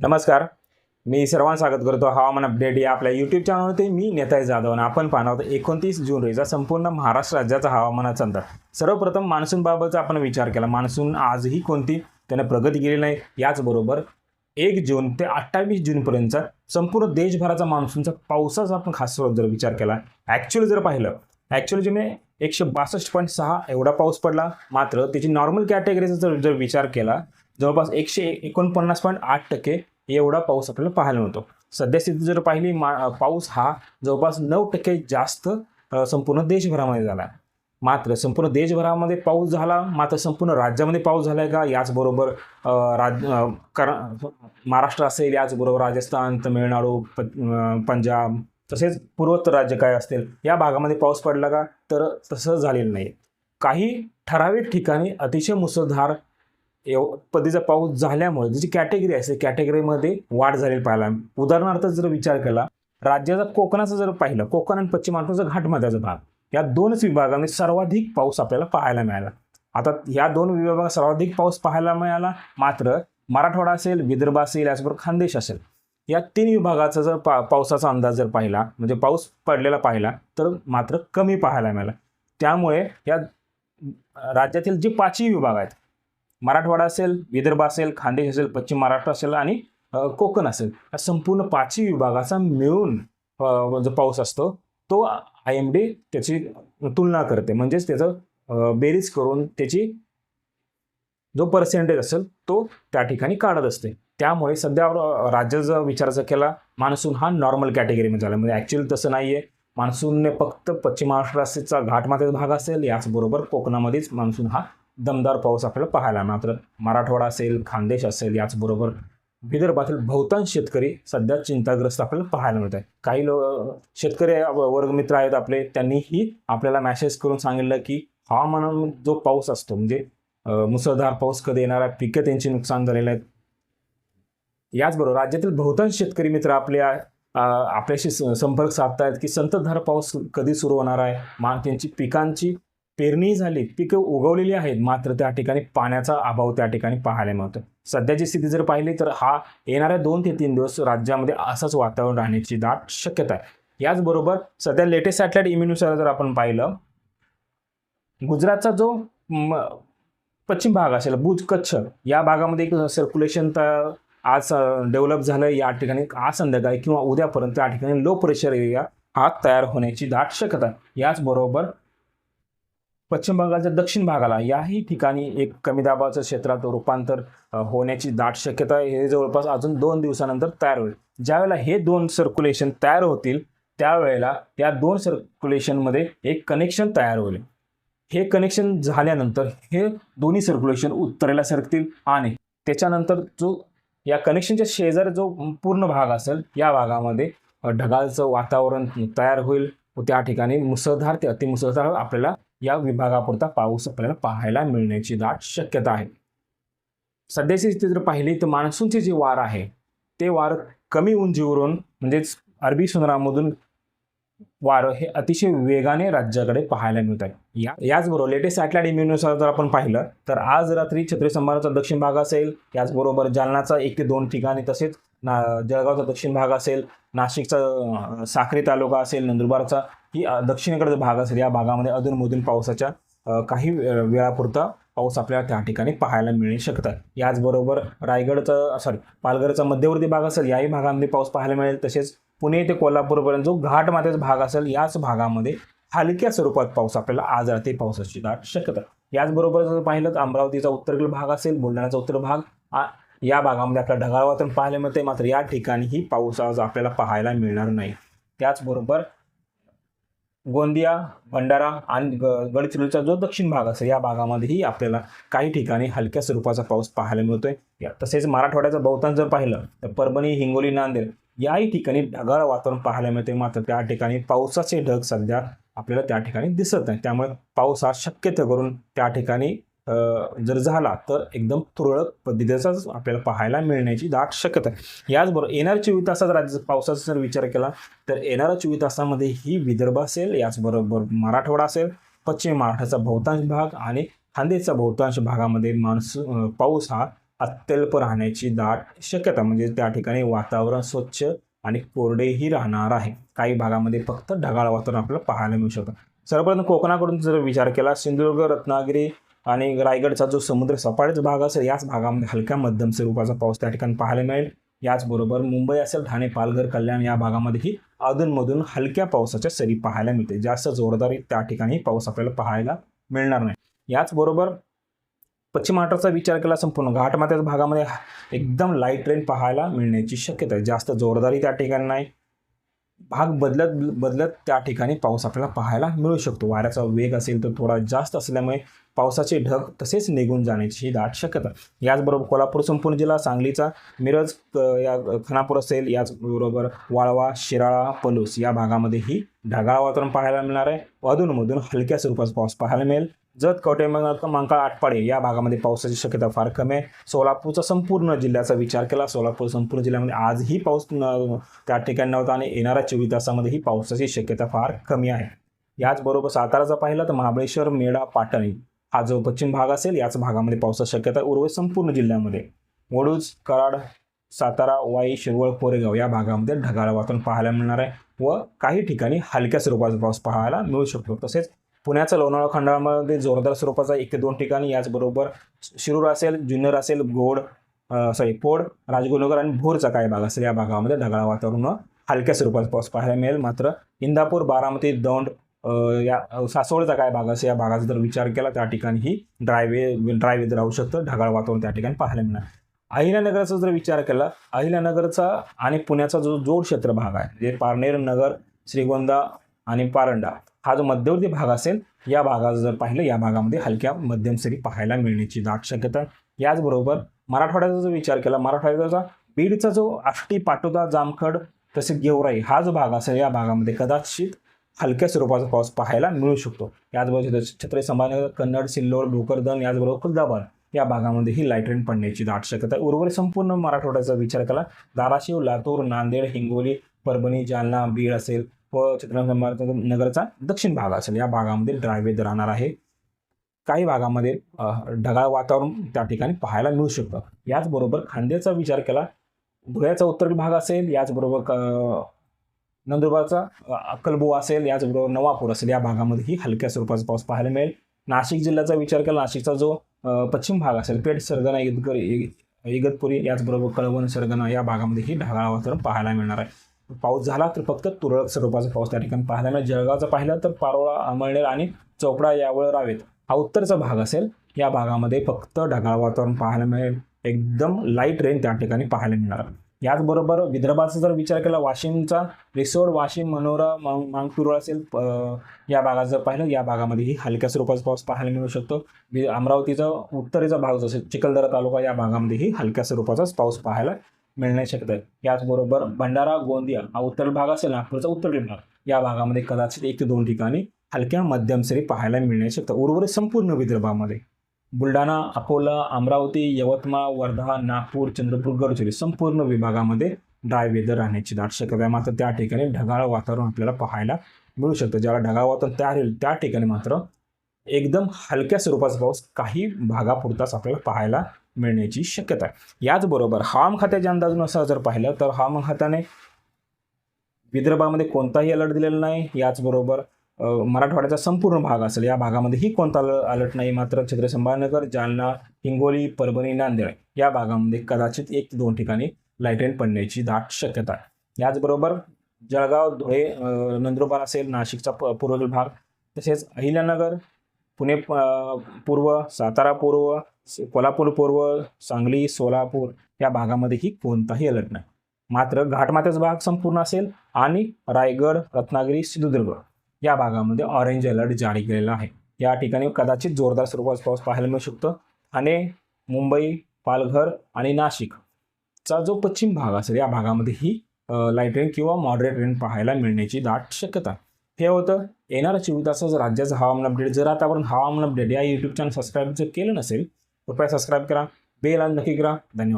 नमस्कार. मी सर्वांना स्वागत करतो. हवामान अपडेट या आपल्या यूट्यूब चॅनलवरती मी नेताय जाधव आणि आपण पाहणार आहोत एकोणतीस जून रोजीचा संपूर्ण महाराष्ट्र राज्याचा हवामानाचा अंदाज. सर्वप्रथम मान्सूनबाबतचा आपण विचार केला. मान्सून आजही कोणती? त्याने प्रगती केली नाही. याचबरोबर एक जून ते अठ्ठावीस जूनपर्यंतचा संपूर्ण देशभराचा मान्सूनचा पावसाचा आपण खास स्वरूप जर विचार केला. ॲक्च्युअली जर पाहिलं ॲक्च्युअली जुने एकशे बासष्ट पॉईंट सहा एवढा पाऊस पडला. मात्र त्याची नॉर्मल कॅटेगरीचा जर जर विचार केला जवळपास एकशे एकोणपन्नास पॉईंट आठ टक्के एवढा पाऊस आपल्याला पाहायला मिळतो. सध्यास्थिती जर पाहिली मा पाऊस हा जवळपास नऊ टक्के जास्त संपूर्ण देशभरामध्ये झाला मात्र संपूर्ण देशभरामध्ये पाऊस झाला मात्र संपूर्ण राज्यामध्ये पाऊस झाला आहे का? याचबरोबर राज कर महाराष्ट्र असेल याचबरोबर राजस्थान तमिळनाडू प पंजाब तसेच पूर्वोत्तर राज्य काय असतील या भागामध्ये पाऊस पडला का? तर तसं झालेलं नाही. काही ठराविक ठिकाणी अतिशय मुसळधार पद्धतीचा पाऊस झाल्यामुळे त्याची कॅटेगरी असते कॅटेगरीमध्ये वाढ झालेली पाहायला उदाहरणार्थ जर विचार केला राज्याचा कोकणाचा जर पाहिलं कोकण आणि पश्चिम महाराष्ट्राचा घाटमध्याचा भाग. या दोनच विभागांमध्ये सर्वाधिक पाऊस आपल्याला पाहायला मिळाला. आता या दोन विभागात सर्वाधिक पाऊस पाहायला मिळाला मात्र मराठवाडा असेल विदर्भ असेल याचबरोबर खानदेश असेल. या तीन विभागाचा जर पा पावसाचा अंदाज जर पाहिला म्हणजे पाऊस पडलेला पाहिला तर मात्र कमी पाहायला मिळाला. त्यामुळे या राज्यातील जे पाचही विभाग आहेत मराठवाडा असेल विदर्भ असेल खानदेश असेल पश्चिम महाराष्ट्र असेल आणि कोकण असेल. या संपूर्ण पाचही विभागाचा मिळून जो पाऊस असतो तो आय एम डी त्याची तुलना करते. म्हणजेच त्याचं बेरीज करून त्याची जो पर्सेंटेज असेल तो त्या ठिकाणी काढत असते. त्यामुळे सध्या राज्याचा विचार जर केला मान्सून हा नॉर्मल कॅटेगरीमध्ये झाला. म्हणजे ॲक्च्युली तसं नाही आहे मान्सूनने फक्त पश्चिम महाराष्ट्राचा घाटमाथ्याचा भाग असेल याचबरोबर कोकणामध्येच मान्सून हा दमदार पाऊस आपल्याला पाहायला मात्र मराठवाडा असेल खानदेश असेल याचबरोबर विदर्भातील बहुतांश शेतकरी सध्या चिंताग्रस्त आपल्याला पाहायला मिळत आहे काही लोक शेतकरी वर्गमित्र आहेत आपले त्यांनीही आपल्याला मॅसेज करून सांगितलं की हवामान जो पाऊस असतो म्हणजे मुसळधार पाऊस कधी येणार आहे पिकं त्यांची नुकसान झालेलं आहे याचबरोबर राज्यातील बहुतांश शेतकरी मित्र आपल्या आपल्याशी स- संपर्क साधतायत की संततधार पाऊस कधी सुरू होणार आहे? मा त्यांची पिकांची पेरणी झाली पिकं उगवलेली आहेत मात्र त्या ठिकाणी पाण्याचा अभाव त्या ठिकाणी पाहायला मिळतो सध्याची स्थिती जर पाहिली तर हा येणाऱ्या दोन ते तीन दिवस राज्यामध्ये असंच वातावरण राहण्याची दाट शक्यता आहे. याचबरोबर सध्या लेटेस्ट सॅटेलाइट इम्युनुसार जर आपण पाहिलं गुजरातचा जो पश्चिम भाग असेल भुज कच्छ या भागामध्ये एक सर्क्युलेशन तर आज डेव्हलप झालं या ठिकाणी आज संध्याकाळी किंवा उद्यापर्यंत या ठिकाणी लो प्रेशर एरिया हा तयार होण्याची दाट शक्यता याचबरोबर पश्चिम बंगालच्या दक्षिण भागाला याही ठिकाणी एक कमी दाबाचं क्षेत्रात रूपांतर होण्याची दाट शक्यता आहे. हे जवळपास अजून दोन दिवसानंतर तयार होईल. ज्यावेळेला हे दोन सर्क्युलेशन तयार होतील त्यावेळेला या दोन सर्क्युलेशनमध्ये एक कनेक्शन तयार होईल. हे कनेक्शन झाल्यानंतर हे दोन्ही सर्क्युलेशन उत्तरेला सरकतील आणि त्याच्यानंतर जो या कनेक्शनच्या शेजारी जो पूर्ण भाग असेल या भागामध्ये ढगाळचं वातावरण तयार होईल. व त्या ठिकाणी मुसळधार ते अतिमुसळधार आपल्याला या विभागापुरता पाऊस आपल्याला पाहायला मिळण्याची दाट शक्यता आहे. सध्याची स्थिती जर पाहिली तर मान्सूनचे जे वार आहे ते वार कमी उंचीवरून म्हणजेच अरबी समुद्रामधून वारं हे अतिशय वेगाने राज्याकडे पाहायला मिळत आहे. या याचबरोबर लेटेस्ट सॅटेलाइट इम्युनुसार जर आपण पाहिलं तर आज रात्री छत्री संभाराचा दक्षिण भाग असेल याचबरोबर जालनाचा एक ते दोन ठिकाणी तसेच ना जळगावचा दक्षिण भाग असेल नाशिकचा साखरे तालुका असेल नंदुरबारचा की अ, दक्षिणेकडचा भाग असेल या भागामध्ये अधूनमधून पावसाच्या काही वेळापुरता पाऊस आपल्याला त्या ठिकाणी पाहायला मिळू शकतात. याचबरोबर रायगडचा सॉरी पालघरचा मध्यवर्ती भाग असेल याही भागामध्ये पाऊस पाहायला मिळेल. तसेच पुणे ते कोल्हापूरपर्यंत जो घाटमाथ्याचा भाग असेल याच भागामध्ये हलक्या स्वरूपात पाऊस आपल्याला आज रात्री पावसाची दाट शक्यता. याचबरोबर जर पाहिलं तर अमरावतीचा उत्तरेकडील भाग असेल बुलढाण्याचा उत्तर भाग आ- या भागामध्ये आपल्याला ढगाळ वातावरण पाहायला मिळते मात्र या ठिकाणीही पाऊस आज आपल्याला पाहायला मिळणार नाही. त्याचबरोबर गोंदिया भंडारा आणि ग- गडचिरोलीचा जो दक्षिण भाग असेल या भागामध्येही आपल्याला काही ठिकाणी हलक्या स्वरूपाचा पाऊस पाहायला मिळतोय. या तसेच मराठवाड्याचा बहुतांश जर पाहिलं तर परभणी हिंगोली नांदेड याही ठिकाणी ढगाळ वातावरण पाहायला मिळते मात्र त्या ठिकाणी पावसाचे ढग सध्या आपल्याला त्या ठिकाणी दिसत नाही. त्यामुळे पाऊस हा शक्यतो करून त्या ठिकाणी जर झाला तर एकदम तुरळक पद्धतीचाच आपल्याला पाहायला मिळण्याची दाट शक्यता आहे. याचबरोबर येणाऱ्या चोवीस तासात राज्य पावसाचा जर विचार केला तर येणाऱ्या चोवीस तासामध्ये ही विदर्भ असेल याचबरोबर मराठवाडा असेल पश्चिम महाराष्ट्राचा बहुतांश भाग आणि खांदेचा बहुतांश भागामध्ये मान्सून पाऊस हा अत्यल्प राहण्याची दाट शक्यता म्हणजे त्या ठिकाणी वातावरण स्वच्छ आणि कोरडेही राहणार आहे. काही भागामध्ये फक्त ढगाळ वातावरण आपल्याला पाहायला मिळू शकतं. सर्वप्रथम कोकणाकडून जर विचार केला सिंधुदुर्ग रत्नागिरी आणि रायगडचा जो समुद्र सपाटीचा भाग असेल याच भागामध्ये हलक्या मध्यम स्वरूपाचा पाऊस त्या ठिकाणी पाहायला मिळेल. याचबरोबर मुंबई असेल ठाणे पालघर कल्याण या भागामध्येही अधूनमधून हलक्या पावसाच्या सरी पाहायला मिळते. जास्त जोरदारी त्या ठिकाणी पाऊस आपल्याला पाहायला मिळणार नाही. याचबरोबर पश्चिम महाराष्ट्राचा विचार केला संपूर्ण घाटमात्याच्या भागामध्ये एकदम लाइट रेन पाहायला मिळण्याची शक्यता आहे. जास्त जोरदारी त्या ठिकाणी नाही. भाग बदलत बदलत त्या ठिकाणी पाऊस आपल्याला पाहायला मिळू शकतो. वाऱ्याचा वेग असेल तर थोडा जास्त असल्यामुळे पावसाचे ढग तसेच निघून जाण्याची ही दाट शक्यता. याचबरोबर कोल्हापूर संपूर्ण जिल्हा सांगलीचा मिरज या खानापूर असेल याचबरोबर वाळवा शिराळा पलूस या भागामध्ये ही ढगाळ वातावरण पाहायला मिळणार आहे. अधूनमधून हलक्या स्वरूपाचा पाऊस पाहायला मिळेल. जत कवटे मंकाळ आटपाडे या भागामध्ये पावसाची शक्यता फार कमी आहे. सोलापूरचा संपूर्ण जिल्ह्याचा विचार केला सोलापूर संपूर्ण जिल्ह्यामध्ये आजही पाऊस त्या ठिकाणी नव्हता आणि येणाऱ्या चोवीस तासामध्येही पावसाची शक्यता फार कमी आहे. याचबरोबर साताराचा पाहिला तर महाबळेश्वर मेढा पाटण हा जो पश्चिम भाग असेल याच भागामध्ये पावसाची शक्यता उर्वरित संपूर्ण जिल्ह्यामध्ये. वडूज कराड सातारा वाई शिरवळ कोरेगाव या भागामध्ये ढगाळ वातावरण पाहायला मिळणार आहे व काही ठिकाणी हलक्या स्वरूपाचा पाऊस पाहायला मिळू शकतो. तसेच पुण्याचा लोणावळा खंडाळामध्ये जोरदार स्वरूपाचा एक ते दोन ठिकाणी याचबरोबर शिरूर असेल जुन्नर असेल गोड सॉरी पोड राजगुरुनगर आणि भोरचा काही भाग असेल या भागामध्ये ढगाळ वातावरण हलक्या स्वरूपाचा पाऊस पाहायला मिळेल. मात्र इंदापूर बारामती दौंड या सासवडचा काय भाग असेल या भागाचा जर विचार केला त्या ठिकाणी ही ड्रायवे ड्राय वेदर राहू शकतं. ढगाळ वातावरण त्या ठिकाणी पाहायला मिळणार. अहिल्यानगरचा जर विचार केला अहिल्यानगरचा आणि पुण्याचा जो जोड क्षेत्र भाग आहे जे पारनेर नगर श्रीगोंदा आणि पारंडा हा जो मध्यवर्ती भाग असेल या भागाचं जर पाहिलं या भागामध्ये हलक्या मध्यम सरी पाहायला मिळण्याची दाट शक्यता याचबरोबर मराठवाड्याचा जो विचार केला मराठवाड्याचा बीडचा जो आष्टी पाटोदा जामखड तसेच गेवराई हा जो भाग असेल या भागामध्ये कदाचित हलक्या स्वरूपाचा पाऊस पाहायला मिळू शकतो. याचबरोबर छत्री संभाजीनगर कन्नड सिल्लोड भोकरदन याचबरोबर खुलदाबाद या भागामध्येही लाइट रेन पडण्याची दाट शक्यता उर्वरित संपूर्ण मराठवाड्याचा विचार केला धाराशिव लातूर नांदेड हिंगोली परभणी जालना बीड असेल व महाराज नगरचा दक्षिण भाग असेल. या भागामध्ये ड्रायवेद राहणार आहे. काही भागामध्ये ढगाळ वातावरण त्या ठिकाणी पाहायला मिळू शकतं. याचबरोबर खांद्याचा विचार केला धुळ्याचा उत्तर भाग असेल याचबरोबर क- नंदुरबारचा अ, असेल याचबरोबर नवापूर असेल. या भागामध्येही हलक्या स्वरूपाचा पाऊस पाहायला मिळेल. नाशिक जिल्ह्याचा विचार केला नाशिकचा जो पश्चिम भाग असेल पेठ सरगणा इगतकर इगतपुरी याचबरोबर कळवण सरगणा या भागामध्येही ढगाळ वातावरण पाहायला मिळणार आहे. पाऊस झाला तर फक्त तुरळक स्वरूपाचा पाऊस त्या ठिकाणी पाहायला मिळेल. जळगावचा पाहिलं तर पारोळा अमळनेर आणि चोपडा यावर रावेत. हा उत्तरचा भाग असेल. या भागामध्ये फक्त ढगाळ वातावरण पाहायला मिळेल. एकदम लाइट रेन त्या ठिकाणी पाहायला मिळणार. याचबरोबर विदर्भाचा जर विचार केला वाशिमचा रिसोड वाशिम मनोरा मांग मांगपिरोळ असेल या भागात जर पाहिलं या भागामध्येही हलक्या स्वरूपाचा पाऊस पाहायला मिळू शकतो. वि- अमरावतीचा उत्तरेचा भाग जो असेल चिखलदरा तालुका या भागामध्येही हलक्या स्वरूपाचाच पाऊस पाहायला मिळणे शक्यता आहे याचबरोबर भंडारा गोंदिया हा उत्तर भाग असेल नागपूरचा उत्तरी भाग. या भागामध्ये कदाचित एक ते दोन ठिकाणी हलक्या मध्यम सरी पाहायला मिळण्याची शक्यता उर्वरित संपूर्ण विदर्भामध्ये. बुलढाणा अकोला अमरावती यवतमाळ वर्धा नागपूर चंद्रपूर गडचिरोली संपूर्ण विभागामध्ये ड्राय वेदर राहण्याची दाट शक्यता आहे. मात्र त्या ठिकाणी ढगाळ वातावरण आपल्याला पाहायला मिळू शकतं. ज्याला ढगाळ वातावरण तयार होईल त्या ठिकाणी मात्र एकदम हलक्या स्वरूपाचा पाऊस काही भागापुरताच आपल्याला पाहायला मिळण्याची शक्यता आहे. याचबरोबर हवामान खात्याच्या अंदाजानुसार जर पाहिलं तर हवामान खात्याने विदर्भामध्ये कोणताही अलर्ट दिलेला नाही. याचबरोबर मराठवाड्याचा संपूर्ण भाग असेल या भागामध्येही कोणता अलर्ट नाही. मात्र छत्रपती संभाजीनगर जालना हिंगोली परभणी नांदेड या भागामध्ये कदाचित एक ते दोन ठिकाणी लाइट रेन पडण्याची दाट शक्यता आहे. याचबरोबर जळगाव धुळे नंदुरबार असेल नाशिकचा प पूर्वेकडील भाग तसेच अहिल्यानगर पुणे पूर्व सातारा पूर्व कोल्हापूर पूर्व सांगली सोलापूर या भागामध्येही कोणताही अलर्ट नाही. मात्र घाटमाथ्याचा भाग संपूर्ण असेल आणि रायगड रत्नागिरी सिंधुदुर्ग या भागामध्ये ऑरेंज अलर्ट जारी केलेला आहे. या ठिकाणी कदाचित जोरदार स्वरूपाचा पाऊस पाहायला मिळू शकतो. ठाणे मुंबई पालघर आणि नाशिकचा जो पश्चिम भाग असेल या भागामध्येही लाइट रेन किंवा मॉडरेट रेन पाहायला मिळण्याची दाट शक्यता आहे. हे होतं. येणाऱ्या चोवीस तासाचं राज्याचं हवामान अपडेट जर आतापर्यंत हवामान अपडेट या यूट्यूब चॅनल सबस्क्राईब जर केलं नसेल कृपया सबस्क्राईब करा. बेल आणि नक्की करा. धन्यवाद.